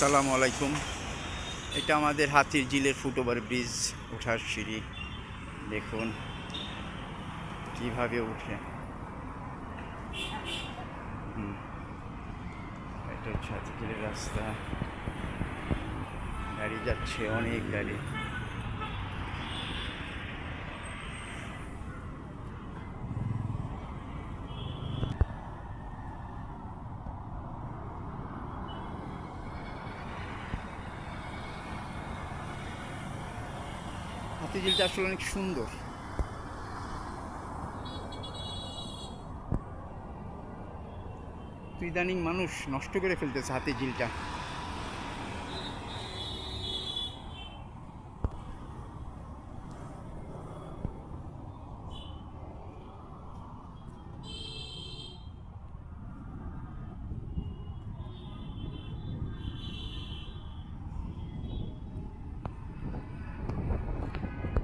আসসালামু আলাইকুম। এটা আমাদের হাতির জিলের ফুটওভার ব্রিজ ওঠার সিঁড়ি। দেখুন কীভাবে উঠে। এটা হচ্ছে হাতির জিলের রাস্তা। গাড়ি যাচ্ছে, অনেক গাড়ি। হাতির ঝিলটা আসলে অনেক সুন্দর। ইদানিং মানুষ নষ্ট করে ফেলতেছে হাতি ঝিলটা